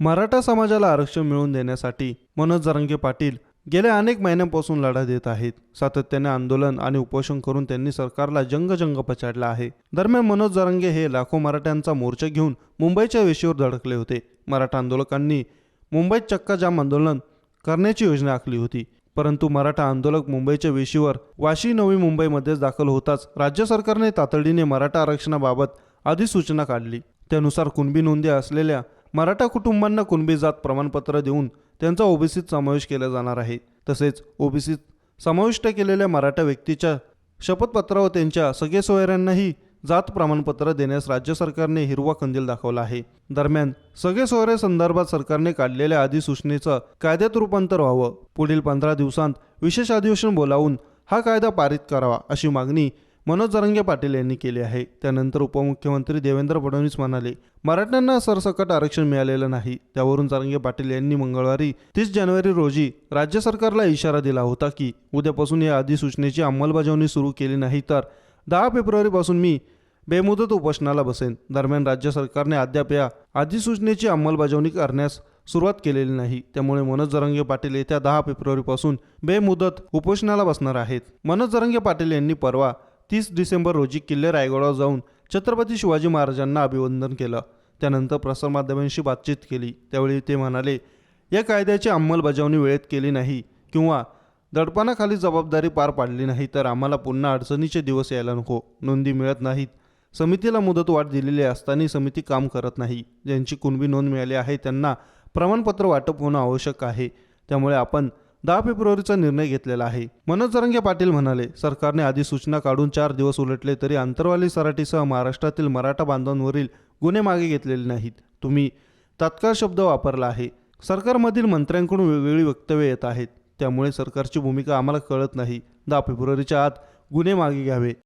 मराठा समाजाला आरक्षण मिळवून देण्यासाठी मनोज जरांगे पाटील गेल्या अनेक महिन्यांपासून लढा देत आहेत. सातत्याने आंदोलन आणि उपोषण करून त्यांनी सरकारला जंगजंग पछाडला आहे. दरम्यान मनोज जरांगे हे लाखो मराठ्यांचा मोर्चा घेऊन मुंबईच्या वेशीवर धडकले होते. मराठा आंदोलकांनी मुंबईत चक्का जाम आंदोलन करण्याची योजना आखली होती. परंतु मराठा आंदोलक मुंबईच्या वेशीवर वाशी नवी मुंबईमध्येच दाखल होताच राज्य सरकारने तातडीने मराठा आरक्षणाबाबत अधिसूचना काढली. त्यानुसार कुणबी नोंदी असलेल्या मराठा कुटुंबांना कुणबी जात प्रमाणपत्र देऊन त्यांचा ओबीसीत समावेश केला जाणार आहे. तसेच ओबीसीत समाविष्ट केलेल्या मराठा व्यक्तीच्या शपथपत्रावर त्यांच्या सगळे सोयऱ्यांनाही जात प्रमाणपत्र देण्यास राज्य सरकारने हिरवा कंदील दाखवला आहे. दरम्यान सगळे सोयरे संदर्भात सरकारने काढलेल्या अधिसूचनेचं कायद्यात रूपांतर व्हावं. पुढील पंधरा दिवसांत विशेष अधिवेशन बोलावून हा कायदा पारित करावा अशी मागणी मनोज जरंगे पाटील यांनी केली आहे. त्यानंतर उपमुख्यमंत्री देवेंद्र फडणवीस म्हणाले मराठ्यांना सरसकट आरक्षण मिळालेलं नाही. त्यावरून जरंगे पाटील यांनी मंगळवारी तीस जानेवारी रोजी राज्य सरकारला इशारा दिला होता की उद्यापासून या अधिसूचनेची अंमलबजावणी सुरू केली नाही तर दहा फेब्रुवारीपासून मी बेमुदत उपोषणाला बसेन. दरम्यान राज्य सरकारने अद्याप या अधिसूचनेची अंमलबजावणी करण्यास सुरुवात केलेली नाही. त्यामुळे मनोज जरंगे पाटील येत्या दहा फेब्रुवारीपासून बेमुदत उपोषणाला बसणार आहेत. मनोज जरंगे पाटील यांनी परवा तीस डिसेंबर रोजी किल्ले रायगडावर जाऊन छत्रपती शिवाजी महाराजांना अभिवंदन केलं. त्यानंतर प्रसारमाध्यमांशी बातचीत केली. त्यावेळी ते म्हणाले या कायद्याची अंमलबजावणी वेळेत केली नाही किंवा दडपणाखाली जबाबदारी पार पाडली नाही तर आम्हाला पुन्हा अडचणीचे दिवस यायला नको. नोंदी मिळत नाहीत. समितीला मुदतवाढ दिलेली असताना समिती काम करत नाही. ज्यांची कुणबी नोंद मिळाली आहे त्यांना प्रमाणपत्र वाटप होणं आवश्यक आहे. त्यामुळे आपण दहा फेब्रुवारीचा निर्णय घेतलेला आहे. मनोज जरंगे पाटील म्हणाले सरकारने आधी सूचना काढून चार दिवस उलटले तरी अंतरवाली सराटीसह महाराष्ट्रातील मराठा बांधवांवरील गुन्हे मागे घेतलेले नाहीत. तुम्ही तात्काळ शब्द वापरला आहे. सरकारमधील मंत्र्यांकडून वेगवेगळी वक्तव्य येत आहेत. त्यामुळे सरकारची भूमिका आम्हाला कळत नाही. दहा फेब्रुवारीच्या आत गुन्हे मागे घ्यावे.